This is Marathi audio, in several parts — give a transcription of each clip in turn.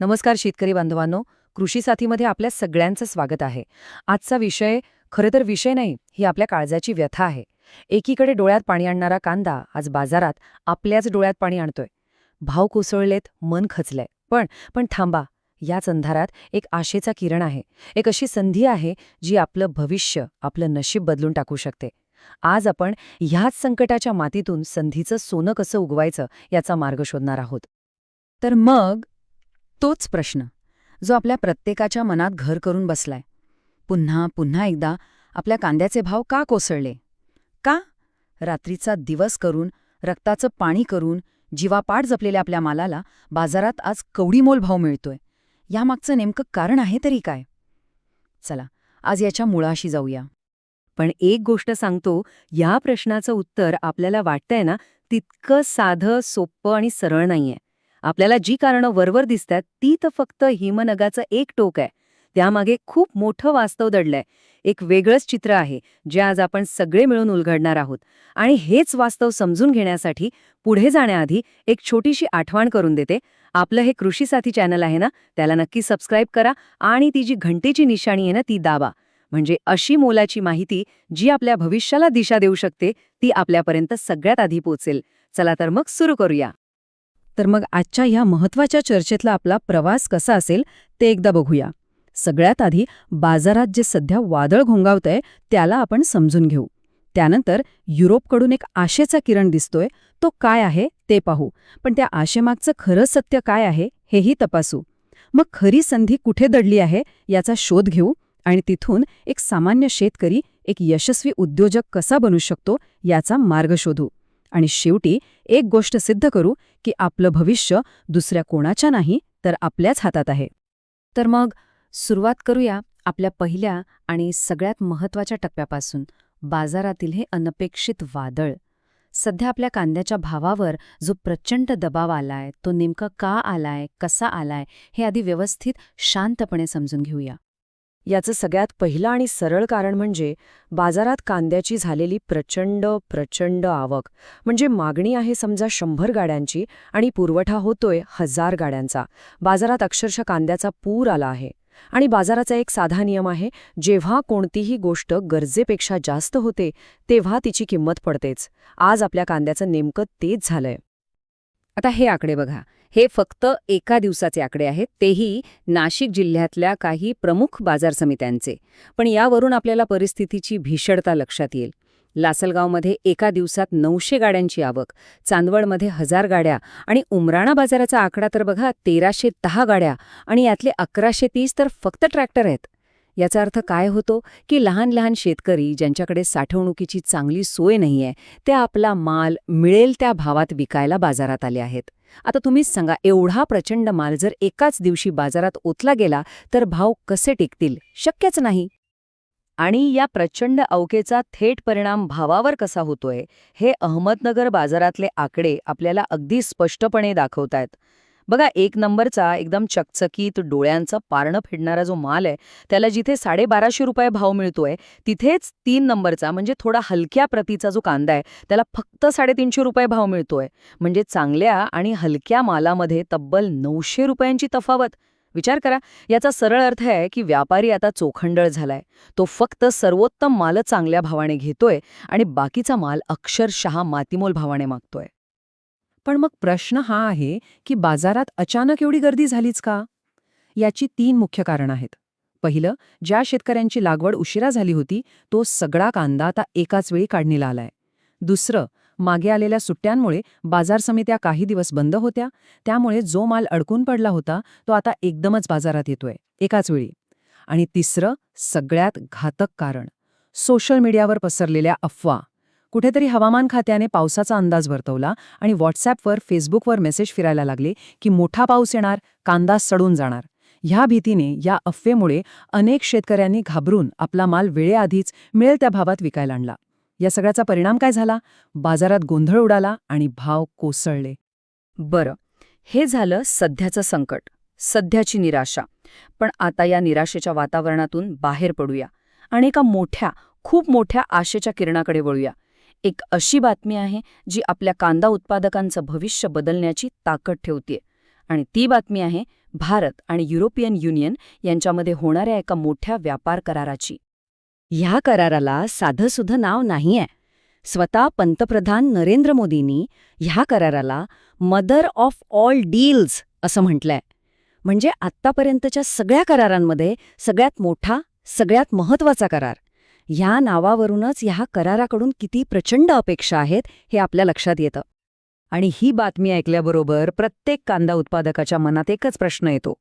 नमस्कार शेतकरी बांधवांनो कृषी साथीमध्ये आपल्या सगळ्यांचं स्वागत आहे. आजचा विषय खरं तर विषय नाही ही आपल्या काळजाची व्यथा आहे. एकीकडे डोळ्यात पाणी आणणारा कांदा आज बाजारात आपल्याच डोळ्यात पाणी आणतोय. भाव कोसळलेत मन खचलंय. पण पण थांबा याच अंधारात एक आशेचा किरण आहे. एक अशी संधी आहे जी आपलं भविष्य आपलं नशीब बदलून टाकू शकते. आज आपण ह्याच संकटाच्या मातीतून संधीचं सोनं कसं उगवायचं याचा मार्ग शोधणार आहोत. तर मग तोच प्रश्न जो आपल्या प्रत्येकाच्या मनात घर करून बसलाय. पुन्हा पुन्हा एकदा आपल्या कांद्याचे भाव का कोसळले? का? रात्रीचा दिवस करून रक्ताचं पाणी करून जीवापाड जपलेल्या आपल्या मालाला बाजारात आज कवडीमोल भाव मिळतोय. यामागचं नेमकं कारण आहे तरी काय? चला आज याच्या मुळाशी जाऊया. पण एक गोष्ट सांगतो या प्रश्नाचं उत्तर आपल्याला वाटतंय ना तितकं साधं सोपं आणि सरळ नाहीये. आपल्याला जी कारणं वरवर दिसतात ती तर फक्त हिमनगाचं एक टोक आहे. त्यामागे खूप मोठं वास्तव दडलंय. एक वेगळंच चित्र आहे जे आज आपण सगळे मिळून उलगडणार आहोत. आणि हेच वास्तव समजून घेण्यासाठी पुढे जाण्याआधी एक छोटीशी आठवण करून देते. आपलं हे कृषी साथी चॅनल आहे ना त्याला नक्की सबस्क्राईब करा आणि ती जी घंटेची निशाणी आहे ना ती दाबा. म्हणजे अशी मोलाची माहिती जी आपल्या भविष्याला दिशा देऊ शकते ती आपल्यापर्यंत सगळ्यात आधी पोचेल चला तर मग सुरू करूया. तर मग आजच्या ह्या महत्त्वाच्या चर्चेतला आपला प्रवास कसा असेल ते एकदा बघूया. सगळ्यात आधी बाजारात जे सध्या वादळ घोंगावतंय त्याला आपण समजून घेऊ. त्यानंतर युरोपकडून एक आशेचा किरण दिसतोय तो काय आहे ते पाहू. पण त्या आशेमागचं खरं सत्य काय आहे हेही तपासू. मग खरी संधी कुठे दडली आहे याचा शोध घेऊ आणि तिथून एक सामान्य शेतकरी एक यशस्वी उद्योजक कसा बनू शकतो याचा मार्ग शोधू. आणि शेवटी एक गोष्ट सिद्ध करू की आपलं भविष्य दुसऱ्या कोणाच्या नाही तर आपल्याच हातात आहे. तर मग सुरुवात करूया आपल्या पहिल्या आणि सगळ्यात महत्त्वाच्या टप्प्यापासून. बाजारातील हे अनपेक्षित वादळ. सध्या आपल्या कांद्याच्या भावावर जो प्रचंड दबाव आलाय तो नेमका का आलाय कसा आलाय हे आधी व्यवस्थित शांतपणे समजून घेऊया. याचं सगळ्यात पहिलं आणि सरळ कारण म्हणजे बाजारात कांद्याची झालेली प्रचंड प्रचंड आवक. म्हणजे मागणी आहे समजा शंभर गाड्यांची आणि पुरवठा होतोय हजार गाड्यांचा. बाजारात अक्षरशः कांद्याचा पूर आला आहे. आणि बाजाराचा एक साधा नियम आहे जेव्हा कोणतीही गोष्ट गरजेपेक्षा जास्त होते तेव्हा तिची किंमत पडतेच. आज आपल्या कांद्याचं नेमकं तेच झालंय. आता हे आकडे बघा. हे फक्त एका दिवसाचे आकडे आहेत तेही नाशिक जिल्ह्यातल्या काही प्रमुख बाजार समित्यांचे. पण यावरून आपल्याला परिस्थितीची भीषणता लक्षात येईल. लासलगावमध्ये एका दिवसात नऊशे गाड्यांची आवक चांदवडमध्ये हजार गाड्या आणि उमराणा बाजाराचा आकडा तर बघा तेराशे दहा गाड्या आणि यातले अकराशे तीस तर फक्त ट्रॅक्टर आहेत. याचा अर्थ काय होतो की लहान लहान शेतकरी ज्यांच्याकडे साठवणुकीची चांगली सोय नाहीये ते आपला माल मिळेल त्या भावात विकायला बाजारात आले आहेत. आता तुम्हीच सांगा एवढा प्रचंड माल जर एकाच दिवशी बाजारात ओतला गेला तर भाव कसे टिकतील? शक्यच नाही. आणि या प्रचंड अवकेचा थेट परिणाम भावावर कसा होतोय हे अहमदनगर बाजारातले आकडे आपल्याला अगदी स्पष्टपणे दाखवतायत. बघा एक नंबरचा एकदम चकचकीत डोळ्यांचं पारणं फेडणारा जो माल आहे त्याला जिथे साडेबाराशे रुपये भाव मिळतोय तिथेच तीन नंबरचा म्हणजे थोडा हलक्या प्रतीचा जो कांदा आहे त्याला फक्त साडेतीनशे रुपये भाव मिळतोय. म्हणजे चांगल्या आणि हलक्या मालामध्ये तब्बल नऊशे रुपयांची तफावत. विचार करा याचा सरळ अर्थ आहे की व्यापारी आता चोखंडळ झालाय. तो फक्त सर्वोत्तम माल चांगल्या भावाने घेतोय आणि बाकीचा माल अक्षरशः मातीमोल भावाने मागतोय. पण मग प्रश्न हा आहे की बाजारात अचानक एवढी गर्दी झालीच का? याची तीन मुख्य कारण आहेत. पहिलं ज्या शेतकऱ्यांची लागवड उशिरा झाली होती तो सगळा कांदा आता एकाच वेळी काढणीला आलाय. दुसरं मागे आलेल्या सुट्ट्यांमुळे बाजार समित्या काही दिवस बंद होत्या त्यामुळे जो माल अडकून पडला होता तो आता एकदमच बाजारात येतोय एकाच वेळी. आणि तिसरं सगळ्यात घातक कारण सोशल मीडियावर पसरलेल्या अफवा. कुठेतरी हवामान खात्याने पावसाचा अंदाज वर्तवला आणि व्हॉट्सॲपवर फेसबुकवर मेसेज फिरायला लागले की मोठा पाऊस येणार कांदा सडून जाणार. ह्या भीतीने या अफवेमुळे अनेक शेतकऱ्यांनी घाबरून आपला माल वेळेआधीच मिळेल त्या भावात विकायला आणला. या सगळ्याचा परिणाम काय झाला? बाजारात गोंधळ उडाला आणि भाव कोसळले. बरं हे झालं सध्याचं संकट सध्याची निराशा. पण आता या निराशेच्या वातावरणातून बाहेर पडूया आणि एका मोठ्या खूप मोठ्या आशेच्या किरणाकडे वळूया. एक अशी बातमी आहे जी आपल्या कांदा उत्पादकांचं भविष्य बदलण्याची ताकद ठेवते आणि ती बातमी आहे भारत आणि युरोपियन युनियन यांच्यामध्ये होणाऱ्या एका मोठ्या व्यापार कराराची. ह्या कराराला साधंसुधं नाव नाहीये. स्वतः पंतप्रधान नरेंद्र मोदींनी ह्या कराराला मदर ऑफ ऑल डील्स असं म्हटलंय. म्हणजे आत्तापर्यंतच्या सगळ्या करारांमध्ये सगळ्यात मोठा सगळ्यात महत्त्वाचा करार. ह्या नावावरूनच ह्या कराराकडून किती प्रचंड अपेक्षा आहेत हे आपल्या लक्षात येतं. आणि ही बातमी ऐकल्याबरोबर प्रत्येक कांदा उत्पादकाच्या मनात एकच प्रश्न येतो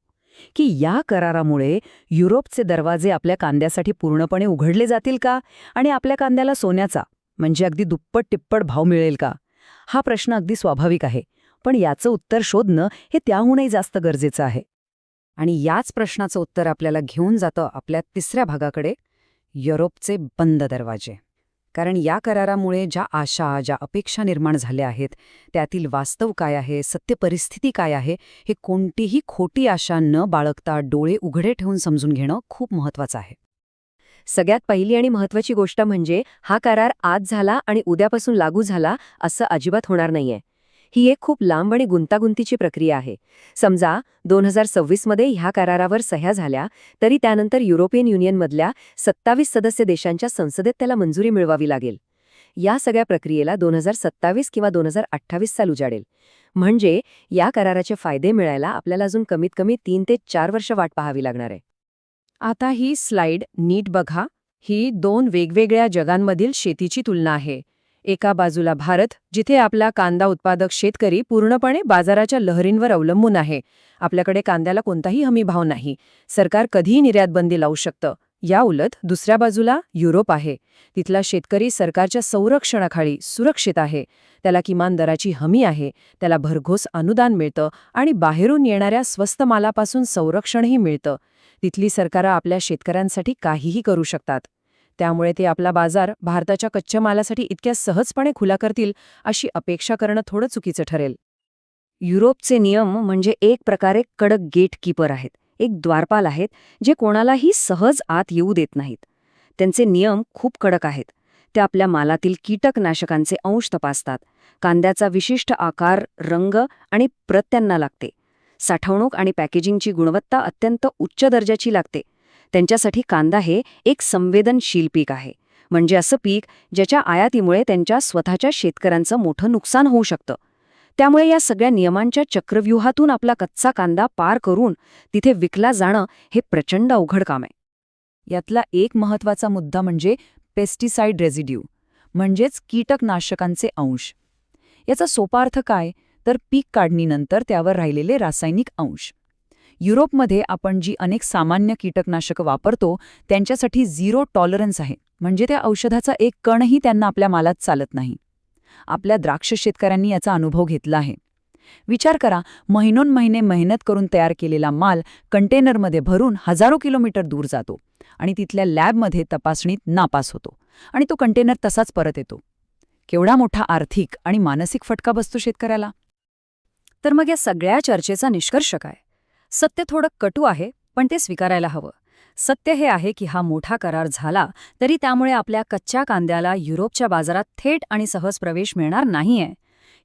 की या करारामुळे युरोपचे दरवाजे आपल्या कांद्यासाठी पूर्णपणे उघडले जातील का? आणि आपल्या कांद्याला सोन्याचा म्हणजे अगदी दुप्पट टिप्पट भाव मिळेल का? हा प्रश्न अगदी स्वाभाविक आहे पण याचं उत्तर शोधणं हे त्याहूनही जास्त गरजेचं आहे. आणि याच प्रश्नाचं उत्तर आपल्याला घेऊन जातं आपल्या तिसऱ्या भागाकडे युरोपचे बंद दरवाजे. कारण या करारामुळे ज्या आशा ज्या अपेक्षा निर्माण झाल्या आहेत त्यातील वास्तव काय आहे सत्य परिस्थिती काय आहे हे कोणतीही खोटी आशा न बाळगता डोळे उघडे ठेवून समजून घेणं खूप महत्वाचं आहे. सगळ्यात पहिली आणि महत्वाची गोष्ट म्हणजे हा करार आज झाला आणि उद्यापासून लागू झाला असं अजिबात होणार नाहीये. ही एक खूप लांब आणि गुंतागुंतीची प्रक्रिया आहे. समजा दोन हजार सव्वीसमध्ये ह्या करारावर सह्या झाल्या तरी त्यानंतर युरोपियन युनियनमधल्या सत्तावीस सदस्य देशांच्या संसदेत त्याला मंजुरी मिळवावी लागेल. या सगळ्या प्रक्रियेला दोन हजार सत्तावीस किंवा दोन हजार अठ्ठावीस साल उजाडेल. म्हणजे या कराराचे फायदे मिळायला आपल्याला अजून कमीत कमी तीन ते चार वर्ष वाट पाहावी लागणार आहे. आता ही स्लाइड नीट बघा. ही दोन वेगवेगळ्या जगांमधील शेतीची तुलना आहे. एका बाजूला भारत जिथे आपला कांदा उत्पादक शेतकरी पूर्णपणे बाजाराच्या लहरींवर अवलंबून आहे. आपल्याकडे कांद्याला कोणताही हमी भाव नाही. सरकार कधीही निर्यातबंदी लावू शकतं. या उलट दुसऱ्या बाजूला युरोप आहे. तिथला शेतकरी सरकारच्या संरक्षणाखाली सुरक्षित आहे. त्याला किमान दराची हमी आहे. त्याला भरघोस अनुदान मिळतं आणि बाहेरून येणाऱ्या स्वस्त मालापासून संरक्षणही मिळतं. तिथली सरकारं आपल्या शेतकऱ्यांसाठी काहीही करू शकतात. त्यामुळे ते आपला बाजार भारताच्या कच्च्या मालासाठी इतक्या सहजपणे खुला करतील अशी अपेक्षा करणं थोडं चुकीचं ठरेल. युरोपचे नियम म्हणजे एक प्रकारे कडक गेट कीपर आहेत एक द्वारपाल आहेत जे कोणालाही सहज आत येऊ देत नाहीत. त्यांचे नियम खूप कडक आहेत. ते आपल्या मालातील कीटकनाशकांचे अंश तपासतात. कांद्याचा विशिष्ट आकार रंग आणि प्रत त्यांना लागते. साठवणूक आणि पॅकेजिंगची गुणवत्ता अत्यंत उच्च दर्जाची लागते. त्यांच्यासाठी कांदा हे एक संवेदनशील पीक आहे. म्हणजे असं पीक ज्याच्या आयातीमुळे त्यांच्या स्वतःच्या शेतकऱ्यांचं मोठं नुकसान होऊ शकतं. त्यामुळे या सगळ्या नियमांच्या चक्रव्यूहातून आपला कच्चा कांदा पार करून तिथे विकला जाणं हे प्रचंड अवघड काम आहे. यातला एक महत्त्वाचा मुद्दा म्हणजे पेस्टिसाइड रेझिड्यू म्हणजेच कीटकनाशकांचे अंश. याचा सोपा अर्थ काय? तर पीक काढणीनंतर त्यावर राहिलेले रासायनिक अंश. युरोपमध्ये आपण जी अनेक सामान्य कीटकनाशकं वापरतो त्यांच्यासाठी झिरो टॉलरन्स आहे. म्हणजे त्या औषधाचा एक कणही त्यांना आपल्या मालात चालत नाही. आपल्या द्राक्ष शेतकऱ्यांनी याचा अनुभव घेतला आहे. विचार करा महिनोन महिने मेहनत करून तयार केलेला माल कंटेनरमध्ये भरून हजारो किलोमीटर दूर जातो आणि तिथल्या लॅबमध्ये तपासणीत नापास होतो आणि तो कंटेनर तसाच परत येतो. केवढा मोठा आर्थिक आणि मानसिक फटका बसतो शेतकऱ्याला. तर मग या सगळ्या चर्चेचा निष्कर्ष काय? सत्य थोडं कटू आहे पण ते स्वीकारायला हवं. सत्य हे आहे की हा मोठा करार झाला तरी त्यामुळे आपल्या कच्च्या कांद्याला युरोपच्या बाजारात थेट आणि सहज प्रवेश मिळणार नाहीये.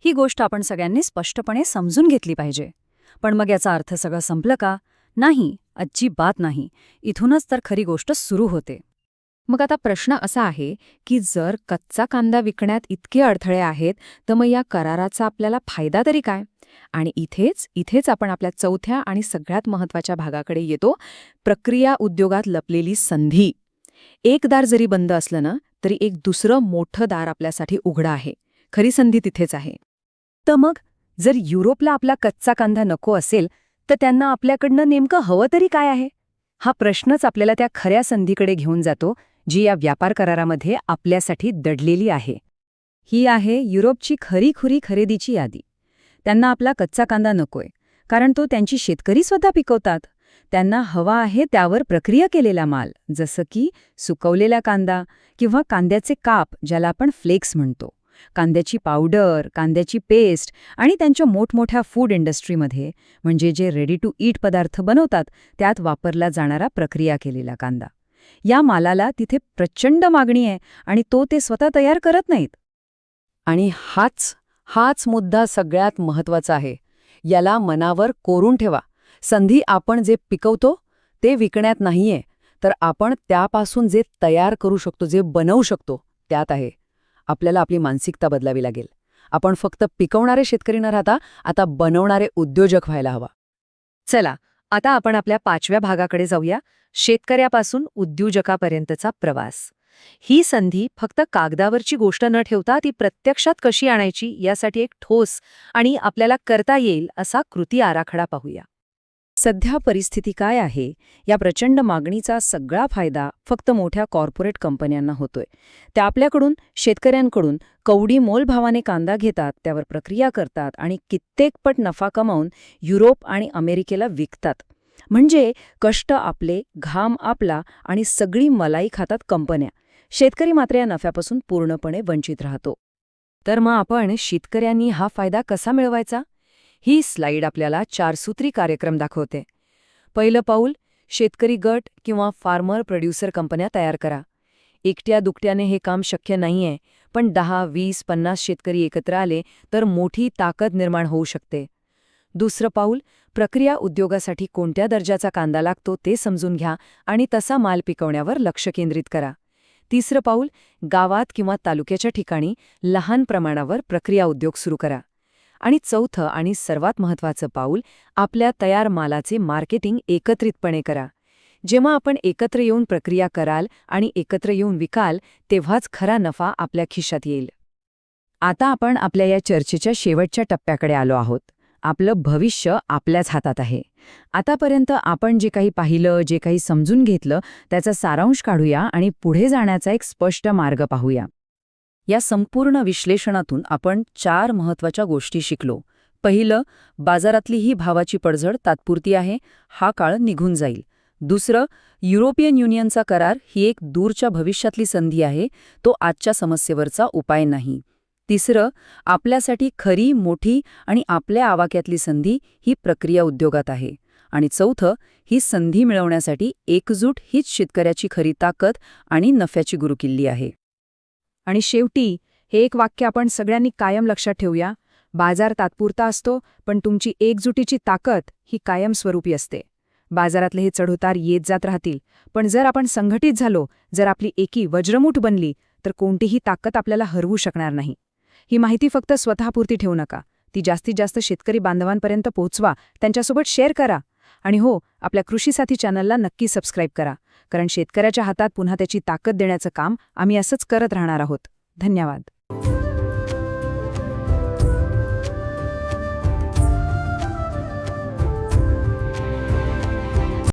ही गोष्ट आपण सगळ्यांनी स्पष्टपणे समजून घेतली पाहिजे. पण मग याचा अर्थ सगळं संपलं का? नाही अजिबात नाही. इथूनच तर खरी गोष्ट सुरू होते. मग आता प्रश्न असा आहे की जर कच्चा कांदा विकण्यात इतके अडथळे आहेत तर मग या कराराचा आपल्याला फायदा तरी काय? आणि इथेच इथेच आपण आपल्या चौथ्या आणि सगळ्यात महत्त्वाच्या भागाकडे येतो. प्रक्रिया उद्योगात लपलेली संधी. एक दार जरी बंद असलं ना तरी एक दुसरं मोठं दार आपल्यासाठी उघडं आहे. खरी संधी तिथेच आहे. तर मग जर युरोपला आपला कच्चा कांदा नको असेल तर त्यांना आपल्याकडनं नेमकं हवं तरी काय आहे? हा प्रश्नच आपल्याला त्या खऱ्या संधीकडे घेऊन जातो जी या व्यापार करारामध्ये आपल्यासाठी दडलेली आहे. ही आहे युरोपची खरीखुरी खरेदीची यादी. त्यांना आपला कच्चा कांदा नकोय कारण तो त्यांची शेतकरी स्वतः पिकवतात. त्यांना हवा आहे त्यावर प्रक्रिया केलेला माल जसं की सुकवलेला कांदा किंवा कांद्याचे काप ज्याला आपण फ्लेक्स म्हणतो. कांद्याची पावडर कांद्याची पेस्ट आणि त्यांच्या मोठमोठ्या फूड इंडस्ट्रीमध्ये म्हणजे जे रेडी टू ईट पदार्थ बनवतात त्यात वापरला जाणारा प्रक्रिया केलेला कांदा. या मालाला तिथे प्रचंड मागणी आहे आणि तो ते स्वतः तयार करत नाहीत. आणि हाच हाच मुद्दा सगळ्यात महत्त्वाचा आहे. याला मनावर कोरून ठेवा. संधी आपण जे पिकवतो ते विकण्यात नाहीये. तर आपण त्यापासून जे तयार करू शकतो जे बनवू शकतो त्यात आहे. आपल्याला आपली मानसिकता बदलावी लागेल. आपण फक्त पिकवणारे शेतकरी न राहता आता बनवणारे उद्योजक व्हायला हवा. चला आता आपण आपल्या पाचव्या भागाकडे जाऊया. शेतकऱ्यापासून उद्योजकापर्यंतचा प्रवास. ही संधी फक्त कागदावरची गोष्ट न ठेवता ती प्रत्यक्षात कशी आणायची यासाठी एक ठोस आणि आपल्याला करता येईल असा कृती आराखडा पाहूया. सध्या परिस्थिती काय आहे? या प्रचंड मागणीचा सगळा फायदा फक्त मोठ्या कॉर्पोरेट कंपन्यांना होतोय. त्या आपल्याकडून शेतकऱ्यांकडून कवडी मोलभावाने कांदा घेतात त्यावर प्रक्रिया करतात आणि कित्येकपट नफा कमावून युरोप आणि अमेरिकेला विकतात. म्हणजे कष्ट आपले घाम आपला आणि सगळी मलाई खातात कंपन्या. शेतकरी मात्र या नफ्यापासून पूर्णपणे वंचित राहतो. तर मग आपण शेतकऱ्यांनी हा फायदा कसा मिळवायचा? ही स्लाईड आपल्याला चारसूत्री कार्यक्रम दाखवते. पहिलं पाऊल शेतकरी गट किंवा फार्मर प्रोड्युसर कंपन्या तयार करा. एकट्या दुकट्याने हे काम शक्य नाहीये पण दहा वीस पन्नास शेतकरी एकत्र आले तर मोठी ताकद निर्माण होऊ शकते. दुसरं पाऊल प्रक्रिया उद्योगासाठी कोणत्या दर्जाचा कांदा लागतो ते समजून घ्या आणि तसा माल पिकवण्यावर लक्ष केंद्रित करा. तिसरं पाऊल गावात किंवा तालुक्याच्या ठिकाणी लहान प्रमाणावर प्रक्रिया उद्योग सुरू करा. आणि चौथं आणि सर्वात महत्त्वाचं पाऊल आपल्या तयार मालाचे मार्केटिंग एकत्रितपणे करा. जेव्हा आपण एकत्र येऊन प्रक्रिया कराल आणि एकत्र येऊन विकाल तेव्हाच खरा नफा आपल्या खिशात येईल. आता आपण आपल्या या चर्चेच्या शेवटच्या टप्प्याकडे आलो आहोत. आपलं भविष्य आपल्याच हातात आहे. आतापर्यंत आपण जे काही पाहिलं जे काही समजून घेतलं त्याचा सारांश काढूया आणि पुढे जाण्याचा एक स्पष्ट मार्ग पाहूया. या संपूर्ण विश्लेषणातून आपण चार महत्त्वाच्या गोष्टी शिकलो. पहिलं बाजारातली ही भावाची पडझड तात्पुरती आहे हा काळ निघून जाईल. दुसरं युरोपियन युनियनचा करार ही एक दूरच्या भविष्यातली संधी आहे तो आजच्या समस्येवरचा उपाय नाही. तिसरं आपल्यासाठी खरी मोठी आणि आपल्या आवाक्यातली संधी ही प्रक्रिया उद्योगात आहे. आणि चौथं ही संधी मिळवण्यासाठी एकजूट हीच शेतकऱ्याची खरी ताकद आणि नफ्याची गुरुकिल्ली आहे. आणि शेवटी हे एक वाक्य आपण सगळ्यांनी कायम लक्षात ठेवूया. बाजार तात्पुरता असतो पण तुमची एकजुटीची ताकद ही कायमस्वरूपी असते. बाजारातले हे चढउतार येत जात राहतील पण जर आपण संघटित झालो जर आपली एकी वज्रमूठ बनली तर कोणतीही ताकद आपल्याला हरवू शकणार नाही. ही माहिती फक्त स्वतःपुरती ठेवू नका. ती जास्तीत जास्त शेतकरी बांधवांपर्यंत पोहोचवा त्यांच्यासोबत शेअर करा. आणि हो आपल्या कृषीसाथी चॅनलला नक्की सबस्क्राईब करा कारण शेतकऱ्याच्या हातात पुन्हा त्याची ताकद देण्याचं काम आम्ही असंच करत राहणार आहोत. धन्यवाद.